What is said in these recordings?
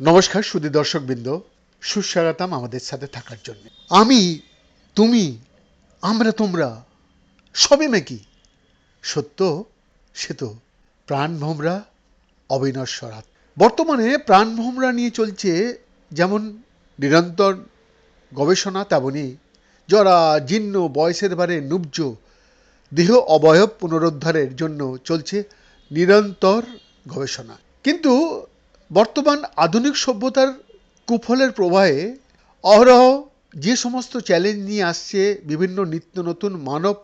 নমস্কার সুদী দর্শকবৃন্দ, সুস্বাগতাম আমাদের সাথে থাকার জন্য। আমি, তুমি, আমরা তোমরা সবে নাকি সত্য, সে তো প্রাণভোমরা অবিনশ্বরাত বর্তমানে প্রাণভোমরা নিয়ে চলছে যেমন নিরন্তর গবেষণা তেমনই যারা জীর্ণ বয়সের বারে নুব্জ দেহ অবয়ব পুনরুদ্ধারের জন্য চলছে নিরন্তর গবেষণা। কিন্তু বর্তমান আধুনিক সভ্যতার কুফলের প্রবাহে অহরহ যে সমস্ত চ্যালেঞ্জ নিয়ে আসছে বিভিন্ন নিত্য নতুন মানব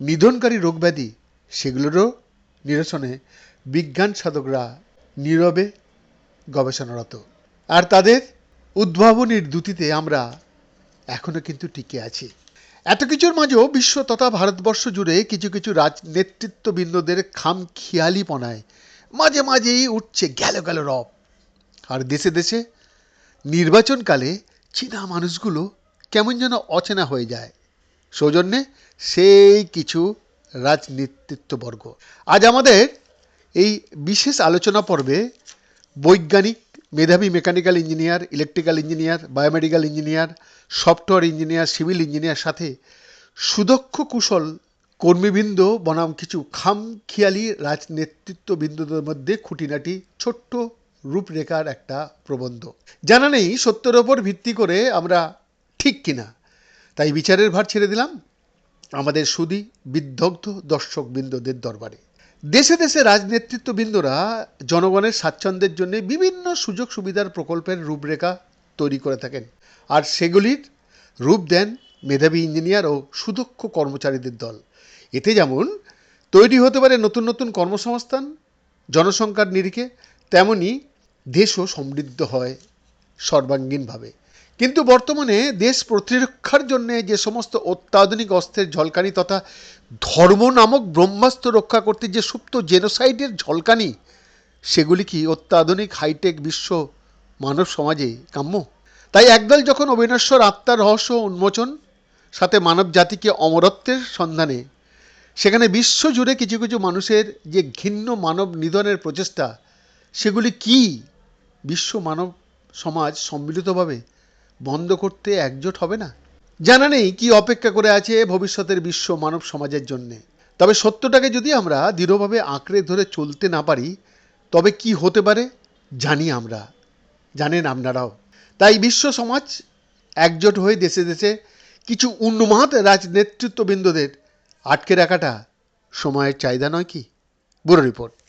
নিধনকারী রোগব্যাধি, সেগুলোরও নিরসনে বিজ্ঞান সাধকরা নীরবে গবেষণারত। আর তাদের উদ্ভাবনীর দ্যুতিতে আমরা এখনও কিন্তু টিকে আছি। এত কিছুর মাঝেও বিশ্ব তথা ভারতবর্ষ জুড়ে কিছু কিছু রাজনেতৃত্ববৃন্দদের খাম খেয়ালিপনায় মাঝে মাঝেই উঠছে গেল গেল রব। আর দেশে দেশে নির্বাচনকালে চীনা মানুষগুলো কেমন যেন অচেনা হয়ে যায়। সৌজন্যে সেই কিছু রাজনেতৃত্ববর্গ। আজ আমাদের এই বিশেষ আলোচনা পর্বে বৈজ্ঞানিক মেধাবী mechanical engineer, electrical engineer, biomedical engineer, software engineer, civil engineer সাথে সুদক্ষ কুশল কর্মীবৃন্দ বনাম কিছু খামখেয়ালি রাজনেতৃত্ববৃন্দদের মধ্যে খুঁটিনাটি ছোট্ট রূপরেখার একটা প্রবন্ধ। জানা নেই সত্যের ওপর ভিত্তি করে আমরা ঠিক কিনা। তাই বিচারের ভার ছেড়ে দিলাম। আমাদের সুদী বিদগ্ধ দর্শকবৃন্দদের দরবারে। দেশে দেশে রাজনেতৃত্ববৃন্দরা জনগণের স্বাচ্ছন্দ্যের জন্য বিভিন্ন সুযোগ সুবিধার প্রকল্পের রূপরেখা তৈরি করে থাকেন। আর সেগুলির রূপ দেন মেধাবী ইঞ্জিনিয়ার ও সুদক্ষ কর্মচারীদের দল। এতে যেমন তৈরি হতে পারে নতুন নতুন কর্মসংস্থান, জনসংখ্যার নিরিখে, তেমনি দেশও সমৃদ্ধ হয় সর্বাঙ্গীনভাবে। কিন্তু বর্তমানে দেশ প্রতিরক্ষার জন্য যে সমস্ত অত্যাধুনিক অস্ত্রের ঝলকানি তথা ধর্ম নামক ব্রহ্মাস্ত্র রক্ষা করতে যে সুপ্ত জেনোসাইডের ঝলকানি, সেগুলি কি অত্যাধুনিক হাইটেক বিশ্ব মানব সমাজে কাম্য? তাই একদল যখন অবিনশ্বর আত্মার রহস্য উন্মোচন, সাথে মানব জাতিকে অমরত্বের সন্ধানে, সেখানে বিশ্ব জুড়ে কিছু কিছু মানুষের যে ঘিন্ন মানব নিধনের প্রচেষ্টা, সেগুলি কি বিশ্ব মানব সমাজ সম্মিলিতভাবে বন্ধ করতে একজোট হবে না? জানা নেই কি অপেক্ষা করে আছে ভবিষ্যতের বিশ্ব মানব সমাজের জন্যে। তবে সত্যটাকে যদি আমরা দৃঢ়ভাবে আঁকড়ে ধরে চলতে না পারি, তবে কি হতে পারে? জানি আমরা। জানেন আপনারাও। তাই বিশ্ব সমাজ একজোট হয়ে দেশে দেশে কিছু উন্মাদ রাজনেতৃত্ববৃন্দদের আটকে রাখাটা সময়ের চাহিদা নয় কি? Bureau report.